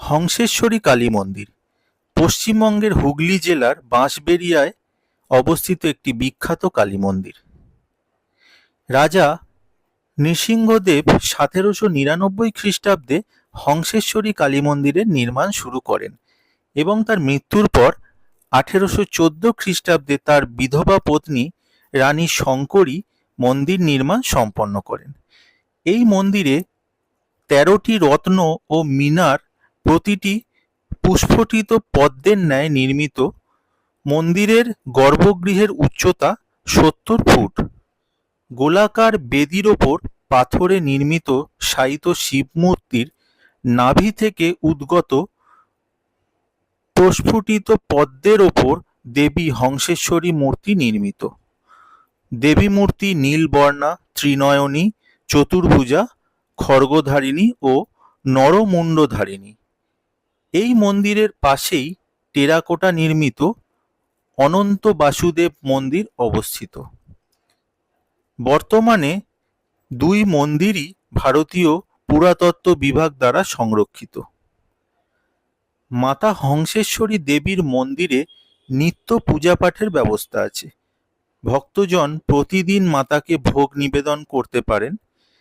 হংসেশ্বরী কালী মন্দির। পশ্চিমবঙ্গের হুগলি জেলার বাঁশবেড়িয়ায় অবস্থিত একটি বিখ্যাত কালী মন্দির। রাজা নৃসিংহদেব সতেরোশো নিরানব্বই খ্রিস্টাব্দে হংসেশ্বরী কালী মন্দিরের নির্মাণ শুরু করেন এবং তার মৃত্যুর পর আঠেরোশো চোদ্দ খ্রিস্টাব্দে তার বিধবা পত্নী রানী শঙ্করী মন্দির নির্মাণ সম্পন্ন করেন। এই মন্দিরে তেরোটি রত্ন ও মিনার প্রতিটি পুস্ফটিত পদ্মের ন্যায় নির্মিত মন্দিরের গর্ভগৃহের উচ্চতা সত্তর ফুট। গোলাকার বেদির ওপর পাথরে নির্মিত শায়িত শিবমূর্তির নাভি থেকে উদ্গত প্রস্ফুটিত পদ্মের ওপর দেবী হংসেশ্বরী মূর্তি নির্মিত। দেবী মূর্তি নীলবর্ণা ত্রিনয়নী, চতুর্ভুজা খড়গধারিণী ও নরমুণ্ডধারিণী। এই মন্দিরের পাশেই টেরাকোটা নির্মিত অনন্ত বাসুদেব মন্দির অবস্থিত। বর্তমানে দুই মন্দিরই ভারতীয় পুরাতত্ত্ব বিভাগ দ্বারা সংরক্ষিত। মাতা হংসেশ্বরী দেবীর মন্দিরে নিত্য পূজা পাঠের ব্যবস্থা আছে। ভক্তজন প্রতিদিন মাতাকে ভোগ নিবেদন করতে পারেন।